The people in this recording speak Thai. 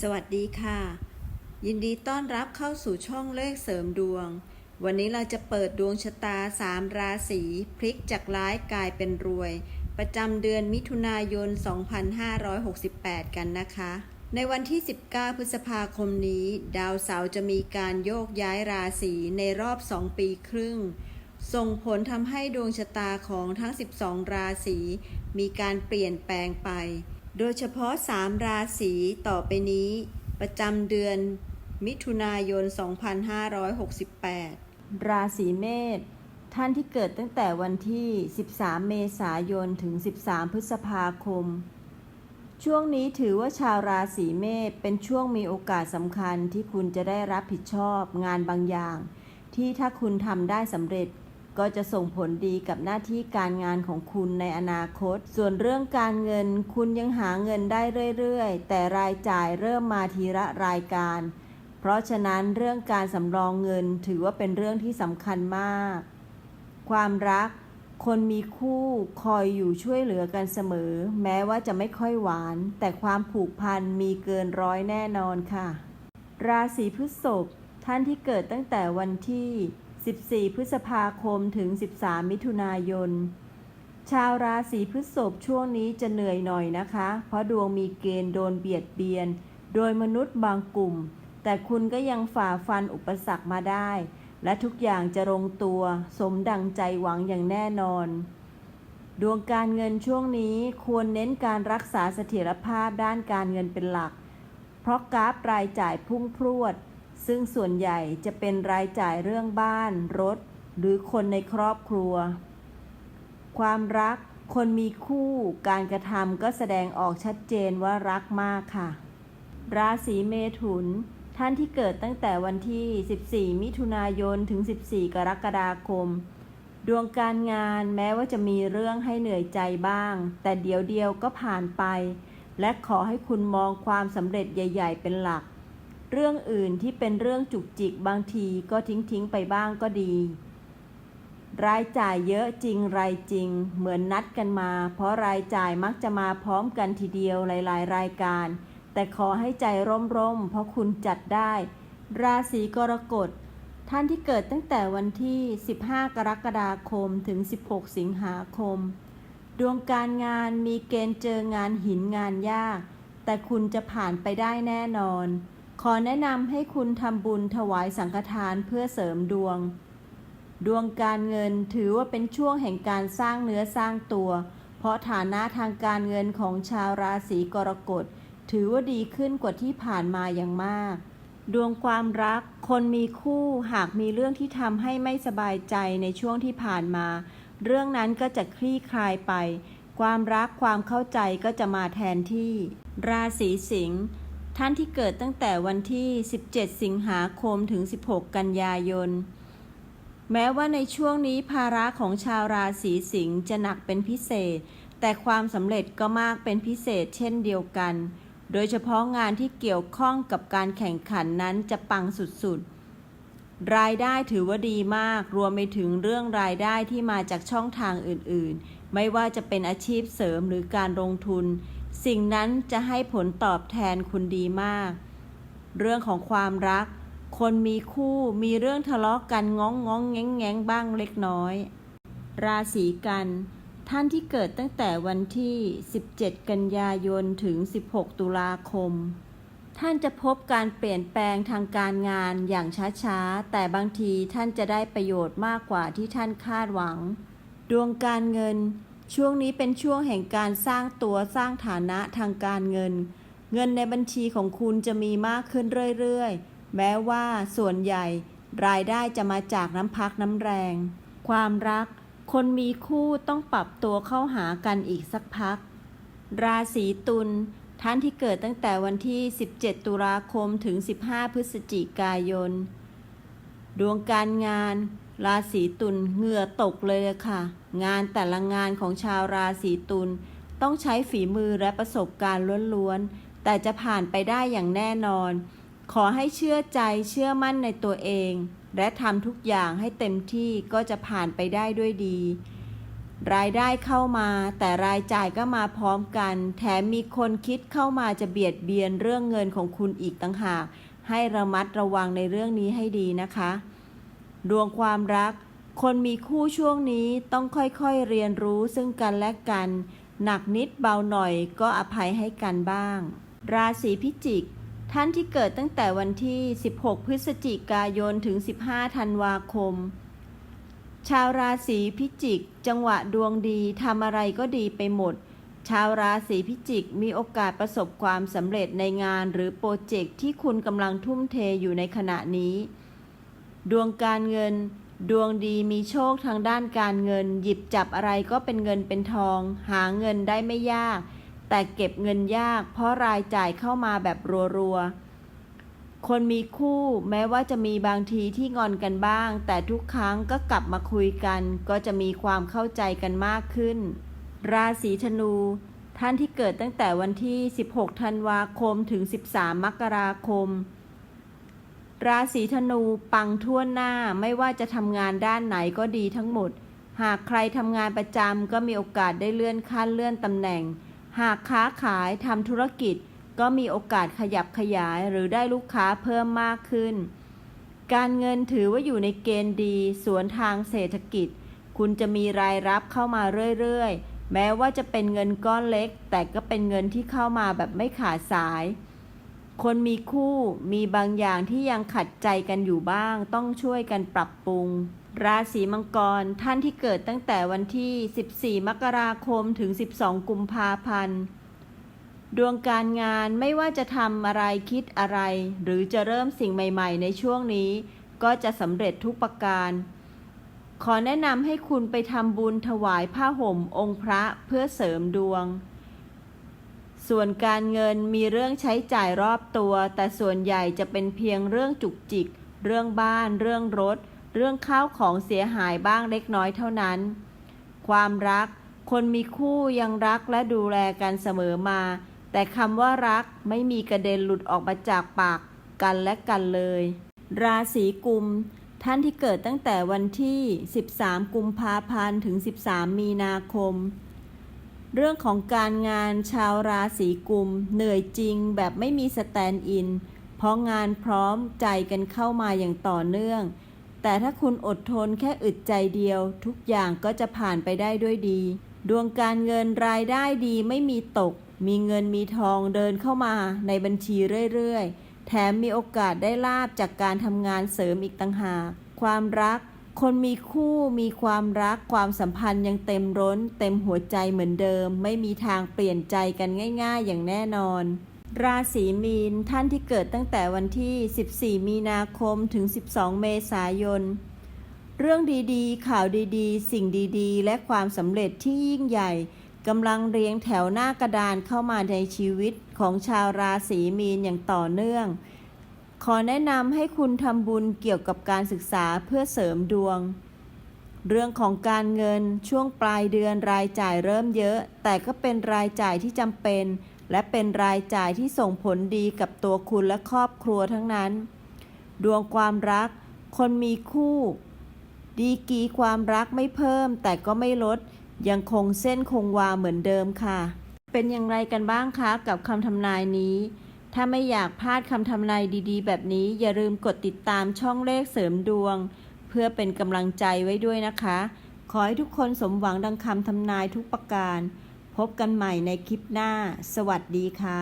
สวัสดีค่ะ ยินดีต้อนรับเข้าสู่ช่องเลขเสริมดวง วันนี้เราจะเปิดดวงชะตา 3 ราศีพลิกจากร้ายกลายเป็นรวย ประจำเดือนมิถุนายน 2568 กันนะคะ ในวันที่ 19 พฤษภาคมนี้ ดาวเสาร์จะมีการโยกย้ายราศีในรอบ 2 ปีครึ่ง ส่งผลทำให้ดวงชะตาของทั้ง 12 ราศีมีการเปลี่ยนแปลงไป โดยเฉพาะ 3 ราศีต่อไปนี้ ประจำเดือน มิถุนายน 2568 ราศีเมษท่านที่เกิดตั้งแต่วันที่ 13 เมษายน ถึง 13 พฤษภาคม ช่วงนี้ถือว่าชาวราศีเมษเป็นช่วงมีโอกาสสำคัญที่คุณจะได้รับผิดชอบงานบางอย่าง ที่ถ้าคุณทำได้สำเร็จ ก็จะส่งผลดีกับหน้าที่การงานของคุณในอนาคต ส่วนเรื่องการเงินคุณยังหาเงินได้เรื่อยๆ แต่รายจ่ายเริ่มมาทีละรายการ เพราะฉะนั้นเรื่องการสำรองเงินถือว่าเป็นเรื่องที่สำคัญมาก ความรัก คนมีคู่คอยอยู่ช่วยเหลือกันเสมอ แม้ว่าจะไม่ค่อยหวาน แต่ความผูกพันมีเกินร้อยแน่นอนค่ะ ราศีพฤษภท่านที่เกิดตั้งแต่วันที่ 14 พฤษภาคมถึง 13 มิถุนายน ชาวราศีพฤษภช่วงนี้จะเหนื่อยหน่อยนะคะ เพราะดวงมีเกณฑ์โดนเบียดเบียน โดยมนุษย์บางกลุ่ม แต่คุณก็ยังฝ่าฟันอุปสรรคมาได้ และทุกอย่างจะลงตัว สมดังใจหวังอย่างแน่นอน ดวงการเงินช่วงนี้ควรเน้นการรักษาเสถียรภาพด้านการเงินเป็นหลัก เพราะกราฟรายจ่ายพุ่งพรวด ซึ่งส่วนใหญ่จะเป็นรายจ่ายเรื่องบ้าน รถ หรือคนในครอบครัว ความรักคนมีคู่การกระทำก็แสดงออกชัดเจนว่ารักมากค่ะ ราศีเมถุน ท่านที่เกิดตั้งแต่วันที่ 14 มิถุนายนถึง 14 กรกฎาคม ดวงการงานแม้ว่าจะมีเรื่องให้เหนื่อยใจบ้าง แต่เดี๋ยวเดียวก็ผ่านไป และขอให้คุณมองความสำเร็จใหญ่ ๆ เป็นหลัก เรื่องอื่นที่เป็นเรื่องจุกจิกบางทีก็ทิ้งๆไปบ้างก็ดี รายจ่ายเยอะจริงรายจริง เหมือนนัดกันมา เพราะรายจ่ายมักจะมาพร้อมกันทีเดียวหลาย ๆ รายการ แต่ขอให้ใจร่มๆเพราะคุณจัดได้ ราศีกรกฎท่านที่เกิดตั้งแต่วันที่ 15 กรกฎาคมถึง 16 สิงหาคม ดวงการงานมีเกณฑ์เจองานหินงานยาก แต่คุณจะผ่านไปได้แน่นอน ขอแนะนำให้คุณทำบุญถวายสังฆทานเพื่อเสริมดวง ดวงการเงินถือว่าเป็นช่วงแห่งการสร้างเนื้อสร้างตัว เพราะฐานะทางการเงินของชาวราศีกรกฎถือว่าดีขึ้นกว่าที่ผ่านมาอย่างมาก ดวงความรัก คนมีคู่หากมีเรื่องที่ทำให้ไม่สบายใจในช่วงที่ผ่านมา เรื่องนั้นก็จะคลี่คลายไป ความรักความเข้าใจก็จะมาแทนที่ ราศีสิงห์ ท่านที่เกิดตั้งแต่วันที่ 17 สิงหาคมถึง 16 กันยายน แม้ว่าในช่วงนี้ภาระของชาวราศีสิงห์จะหนักเป็นพิเศษ แต่ความสำเร็จก็มากเป็นพิเศษเช่นเดียวกัน โดยเฉพาะงานที่เกี่ยวข้องกับการแข่งขันนั้นจะปังสุดๆ รายได้ถือว่าดีมาก รวมไปถึงเรื่องรายได้ที่มาจากช่องทางอื่นๆ ไม่ว่าจะเป็นอาชีพเสริมหรือการลงทุน สิ่งนั้นจะให้ผลตอบแทนคุณดีมาก เรื่องของความรัก คนมีคู่มีเรื่องทะเลาะกันง้องง้องแง้งแง้งบ้างเล็กน้อย ราศีกัน ท่านที่เกิดตั้งแต่วันที่ 17 กันยายนถึง 16 ตุลาคม ท่านจะพบการเปลี่ยนแปลงทางการงานอย่างช้าๆ แต่บางทีท่านจะได้ประโยชน์มากกว่าที่ท่านคาดหวัง ดวงการเงิน ช่วงนี้เป็นช่วงแห่งการสร้างตัวสร้างฐานะทางการเงิน เงินในบัญชีของคุณจะมีมากขึ้นเรื่อยๆ แม้ว่าส่วนใหญ่ รายได้จะมาจากน้ำพักน้ำแรง ความรัก คนมีคู่ต้องปรับตัวเข้าหากันอีกสักพัก ราศีตุล ท่านที่เกิดตั้งแต่วันที่ 17 ตุลาคมถึง 15 พฤศจิกายน ดวงการงาน ราศีตุลเหงื่อตกเลยค่ะ งานแต่ละงานของชาวราศีตุลต้องใช้ฝีมือและประสบการณ์ล้วนๆ แต่จะผ่านไปได้อย่างแน่นอน ขอให้เชื่อใจเชื่อมั่นในตัวเอง และทำทุกอย่างให้เต็มที่ก็จะผ่านไปได้ด้วยดี รายได้เข้ามาแต่รายจ่ายก็มาพร้อมกัน แถมมีคนคิดเข้ามาจะเบียดเบียนเรื่องเงินของคุณอีกต่างหาก ให้ระมัดระวังในเรื่องนี้ให้ดีนะคะ ดวงความรัก คนมีคู่ช่วงนี้ต้องค่อยๆเรียนรู้ซึ่งกันและกัน หนักนิดเบาหน่อยก็อภัยให้กันบ้าง ราศีพิจิก ท่านที่เกิดตั้งแต่วันที่ 16 พฤศจิกายนถึง 15 ธันวาคม ชาวราศีพิจิก จังหวะดวงดีทำอะไรก็ดีไปหมด ชาวราศีพิจิกมีโอกาสประสบความสำเร็จในงานหรือโปรเจกต์ที่คุณกำลังทุ่มเทอยู่ในขณะนี้ ดวงการเงิน ดวงดีมีโชคทางด้านการเงิน หยิบจับอะไรก็เป็นเงินเป็นทอง หาเงินได้ไม่ยาก แต่เก็บเงินยาก เพราะรายจ่ายเข้ามาแบบรัวๆ คนมีคู่แม้ว่าจะมีบางทีที่งอนกันบ้าง แต่ทุกครั้งก็กลับมาคุยกัน ก็จะมีความเข้าใจกันมากขึ้น ราศีธนู ท่านที่เกิดตั้งแต่วันที่ 16 ธันวาคมถึง 13 มกราคม ราศีธนูปังทั่วหน้าไม่ว่าจะทำงานด้านไหนก็ดีทั้งหมด หากใครทำงานประจำก็มีโอกาสได้เลื่อนขั้นเลื่อนตำแหน่ง หากค้าขายทำธุรกิจ ก็มีโอกาสขยับขยายหรือได้ลูกค้าเพิ่มมากขึ้น การเงินถือว่าอยู่ในเกณฑ์ดี สวนทางเศรษฐกิจ คุณจะมีรายรับเข้ามาเรื่อยๆ แม้ว่าจะเป็นเงินก้อนเล็ก แต่ก็เป็นเงินที่เข้ามาแบบไม่ขาดสาย คนมีคู่มีบางอย่างที่ยังขัดใจกันอยู่บ้าง ต้องช่วยกันปรับปรุง ราศีมังกรท่านที่เกิดตั้งแต่วันที่ 14 มกราคมถึง 12 กุมภาพันธ์ ดวงการงานไม่ว่าจะทำอะไรคิดอะไร หรือจะเริ่มสิ่งใหม่ ๆ ในช่วงนี้ ก็จะสำเร็จทุกประการ ขอแนะนำให้คุณไปทำบุญถวายผ้าห่มองค์พระเพื่อเสริมดวง ส่วนการเงินมีเรื่องใช้จ่ายรอบตัว แต่ส่วนใหญ่จะเป็นเพียงเรื่องจุกจิก เรื่องบ้าน เรื่องรถ เรื่องข้าวของเสียหายบ้างเล็กน้อยเท่านั้น ความรัก คนมีคู่ยังรักและดูแลกันเสมอมา แต่คำว่ารักไม่มีกระเด็นหลุดออกมาจากปากกันและกันเลย ราศีกุม ท่านที่เกิดตั้งแต่วันที่ 13 กุมภาพันธ์ถึง 13 มีนาคม เรื่องของการงานชาวราศีกุม เหนื่อยจริงแบบไม่มีสแตนด์อิน เพราะงานพร้อมใจกันเข้ามาอย่างต่อเนื่อง แต่ถ้าคุณอดทนแค่อึดใจเดียว ทุกอย่างก็จะผ่านไปได้ด้วยดี ดวงการเงินรายได้ดีไม่มีตก มีเงินมีทองเดินเข้ามาในบัญชีเรื่อยๆ แถมมีโอกาสได้ลาบจากการทำงานเสริมอีกต่างหาก ความรัก คนมีคู่มีความรักความสัมพันธ์ยังเต็มร้น เต็มหัวใจเหมือนเดิม ไม่มีทางเปลี่ยนใจกันง่าย ๆ อย่างแน่นอน ราศีมีนท่านที่เกิดตั้งแต่วันที่ 14 มีนาคมถึง 12 เมษายนเรื่องดีๆ ข่าวดีๆ สิ่งดีๆ และความสำเร็จที่ยิ่งใหญ่ กำลังเรียงแถวหน้ากระดานเข้ามาในชีวิตของชาวราศีมีนอย่างต่อเนื่อง ขอแนะนำให้คุณทำบุญเกี่ยวกับการศึกษาเพื่อเสริมดวง เรื่องของการเงินช่วงปลายเดือนรายจ่ายเริ่มเยอะ แต่ก็เป็นรายจ่ายที่จำเป็น และเป็นรายจ่ายที่ส่งผลดีกับตัวคุณและครอบครัวทั้งนั้น ดวงความรัก คนมีคู่ ดีกีความรักไม่เพิ่มแต่ก็ไม่ลด ยังคงเส้นคงวาเหมือนเดิมค่ะ เป็นอย่างไรกันบ้างคะกับคำทำนายนี้ ถ้าไม่อยากพลาดคำทำนายดีๆ แบบนี้อย่าลืมกดติดตามช่องเลขเสริมดวง เพื่อเป็นกำลังใจไว้ด้วยนะคะ ขอให้ทุกคนสมหวังดังคำทำนายทุกประการ พบกันใหม่ในคลิปหน้า สวัสดีค่ะ